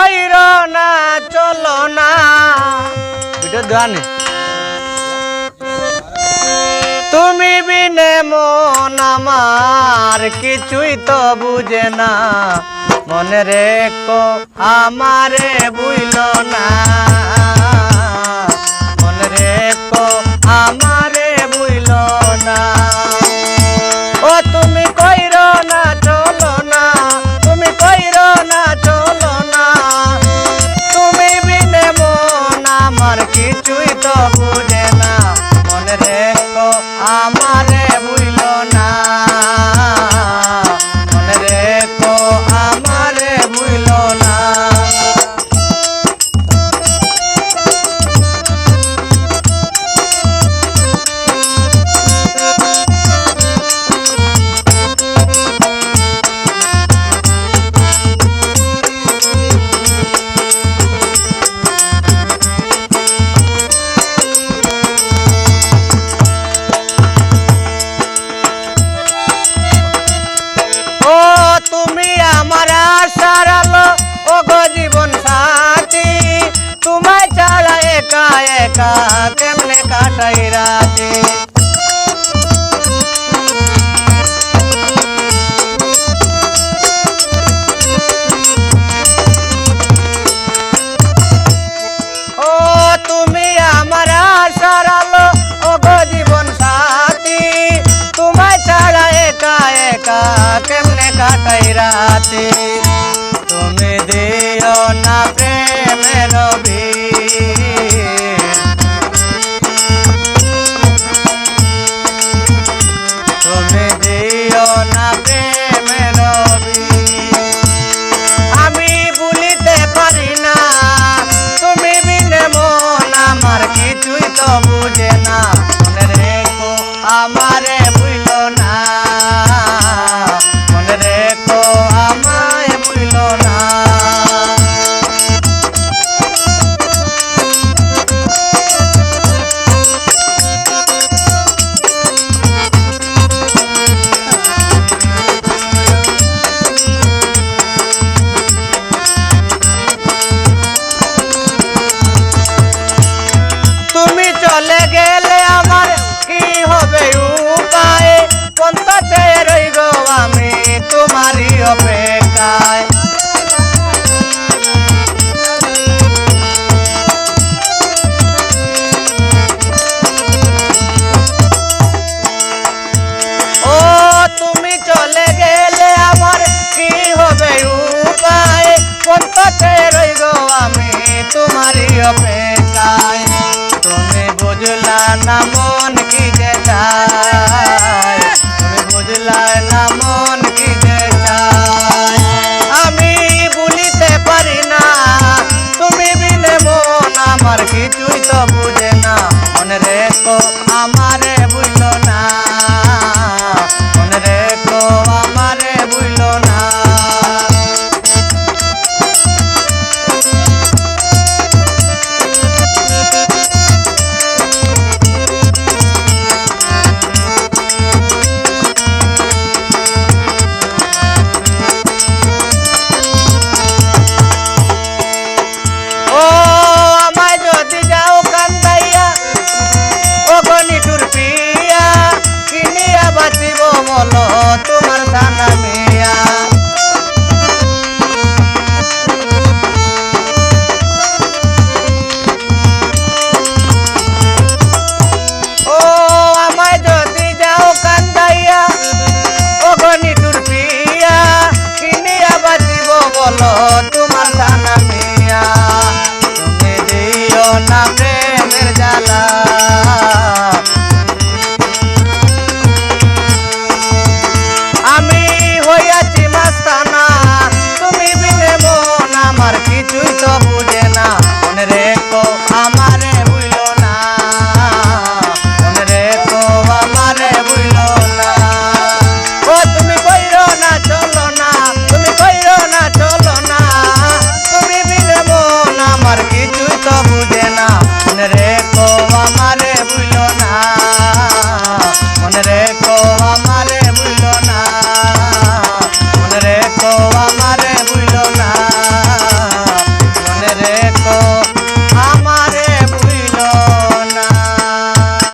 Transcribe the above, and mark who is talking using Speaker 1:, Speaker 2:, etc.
Speaker 1: কইর না, চলো না। তুমি বিনে মন আমার, কিছুই তো বুঝে না। মনে রেখো, আমারে বুঝল না। ও তুমি আমার আশার আলো জীবন সাথী। তোমায় ছাড়া একা কেমনে কাটাই রাতে? অপেক্ষায়। তুমি বুঝলা না